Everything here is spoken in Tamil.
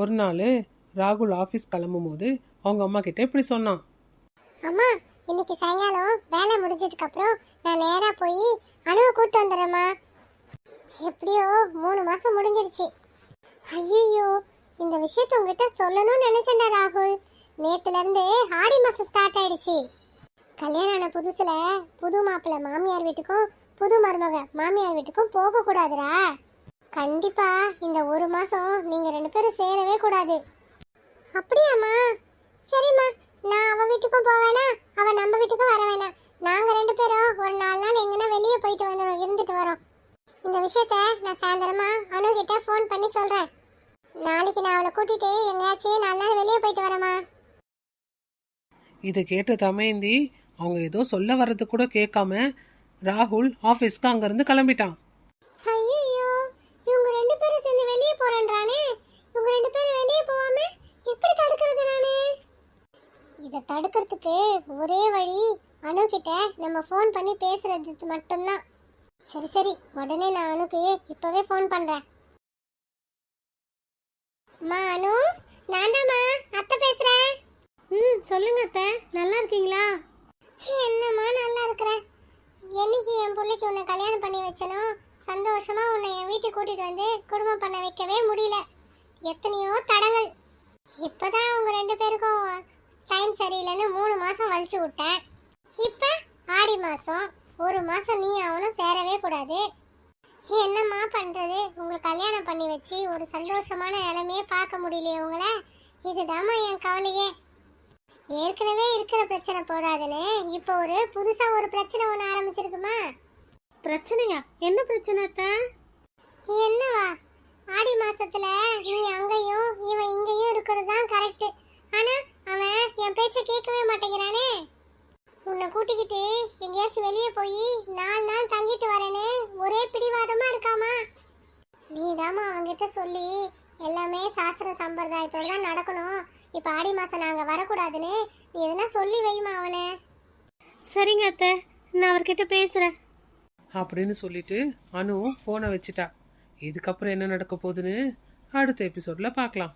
ஒரு நாள் ராகுல் ஆஃபீஸ் கிளம்பும் போது அவங்க அம்மா கிட்ட இப்படி சொன்னான். அம்மா இன்னைக்கு சாயங்காலம் வேலை முடிஞ்சதுக்கு அப்புறம் நான் நேரா போய் அணுவை கூட்டு வந்துடுறேம்மா. எப்படியோ மூணு மாசம் முடிஞ்சிருச்சு. ஐயோ இந்த விஷயத்த உங்ககிட்ட சொல்லணும்னு நினைச்சேன்டா ராகுல். நேத்துல இருந்து ஆடி மாசம் ஸ்டார்ட் ஆயிடுச்சு. கல்யாணம் ஆன புதுசுல புது மாப்பிள்ளை மாமியார் வீட்டுக்கும் புது மருமக மாமியார் வீட்டுக்கும் போக கூடாதுடா. கண்டிப்பா இந்த ஒரு மாசம் நீங்க ரெண்டு பேரும் சேரவே கூடாது. அப்படியாம்மா? சரிம்மா நான் அவ வீட்டுக்கும் போவேனா அவ நம்ம வீட்டுக்கும் வர வேணாம் நாங்க ரெண்டு பேரும் ஒரு நாலு நாள் எங்கன்னா வெளியே போயிட்டு வந்துடும் இருந்துட்டு வரோம். இந்த விஷயத்த நான் சாயந்தரமா அனு கிட்ட ஃபோன் பண்ணி சொல்றேன். நாளைக்கு நான் அவளை கூட்டிட்டு எங்கேயாச்சும் நாலு நாள் வெளியே போயிட்டு வரேம்மா. இதை கேட்ட தமேந்தி அவங்க ஏதோ சொல்ல வர்றது கூட கேட்காம ராகுல் ஆஃபீஸ்க்கு அங்கேருந்து கிளம்பிட்டான். ஐயோ இவங்க ரெண்டு பேரும் சேர்ந்து வெளியே போறேன்றானே. இவங்க ரெண்டு பேரும் வெளியே போகாம எப்படி தடுக்கிறது நானு? இதை தடுக்கிறதுக்கு ஒரே வழி அனு கிட்ட நம்ம ஃபோன் பண்ணி பேசுறது மட்டும்தான். சரி சரி உடனே நான் அனுக்கு இப்பவே ஃபோன் பண்றேன். அம்மா அனு நான் அத்தை பேசுறேன். ம் சொல்லுங்க அத்தை. நல்லா இருக்கீங்களா என்னம்மா நல்லா இருக்கிறேன் என்னைக்கு என் பிள்ளைக்கு உன்னை கல்யாணம் பண்ணி வச்சனும் சந்தோஷமா உன்னை என் வீட்டுக்கு கூட்டிட்டு வந்து குடும்பம் பண்ண வைக்கவே முடியல. எத்தனையோ தடங்கள். இப்பதான் அவங்க ரெண்டு பேருக்கும் டைம் சரியில்லைன்னு மூணு மாசம் வலிச்சு விட்டேன். இப்ப ஆடி மாசம். ஒரு மாசம் நீ அவனும் சேரவே கூடாது. என்னம்மா பண்றது? உங்களை கல்யாணம் பண்ணி வச்சு ஒரு சந்தோஷமான நிலைமையே பார்க்க முடியலையே உங்களை. இதுதாம்மா என் கவலையே. ஏற்கனவே இருக்கிற பிரச்சனை போதாதுன்னு இப்போ ஒரு புதுசா ஒரு பிரச்சனை ஒன்று ஆரம்பிச்சிருக்குமா? பிரச்சனையா? என்ன பிரச்சனை அத்தை? என்னவா? ஆடி மாசத்துல நீ அங்கேயும் இவன் இங்கேயும் இருக்கிறது தான் கரெக்ட் ஆனா அவன் என் பேச்ச கேட்கவே மாட்டேங்கிறானே. உன்னை கூட்டிக்கிட்டு எங்கேயாச்சும் வெளியே போய் நாலு நாள் தங்கிட்டு வரேன்னு ஒரே பிடிவாதமா இருக்காமா? நீதாம்மா அவன்கிட்ட சொல்லி எல்லாமே சாஸ்திர சம்பிரதாயத்தோட தான் நடக்கணும். இப்போ ஆடி மாசம் நாங்க வரக்கூடாதுன்னு நீ எதுனா சொல்லி வைமா அவனை. சரிங்க அத்தை நான் அவர்கிட்ட பேசுறேன். அப்படின்னு சொல்லிட்டு அனு ஃபோனை வச்சுட்டா. இதுக்கப்புறம் என்ன நடக்க போகுதுன்னு அடுத்த எபிசோடில் பார்க்கலாம்.